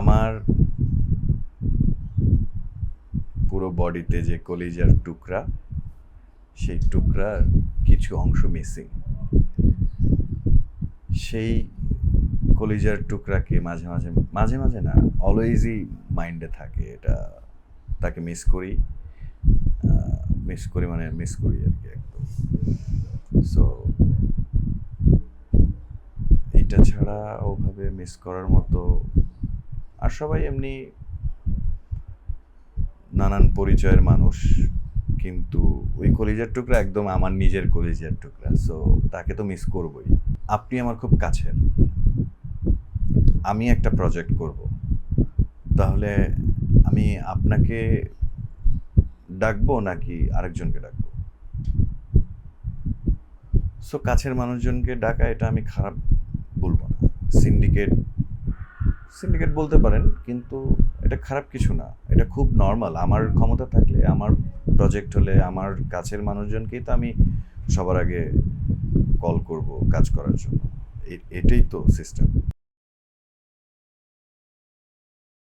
আমার পুরো বডিতে যে কলিজার টুকরা, সেই টুকরার কিছু অংশ মিসিং সেই কলিজার টুকরাকে মাঝে মাঝে মাঝে মাঝে না অলওয়েজই মাইন্ডে থাকে। এটা তাকে মিস করি মিস করি মানে মিস করি আর কি একদম। সো এইটা ছাড়া ওভাবে মিস করার মতো আর সবাই এমনি নানান পরিচয়ের মানুষ, কিন্তু ওই কলিজার টুকরা একদম আমার নিজের কলিজার টুকরা সো তাকে তো মিস করবই। আপনি আমার খুব কাছের। আমি একটা প্রজেক্ট করব। তাহলে আমি আপনাকে ডাকবো নাকি আরেকজনকে ডাকবো? সো কাছের মানুষজনকে ডাকা, এটা আমি খারাপ বলব না। সিন্ডিকেট সিন্ডিকেট বলতে পারেন, কিন্তু এটা খারাপ কিছু না। এটা খুব নর্মাল আমার ক্ষমতা থাকলে, আমার প্রজেক্ট হলে, আমার কাছের মানুষজনকেই তো আমি সবার আগে কল করব কাজ করার জন্য। এটাই তো সিস্টেম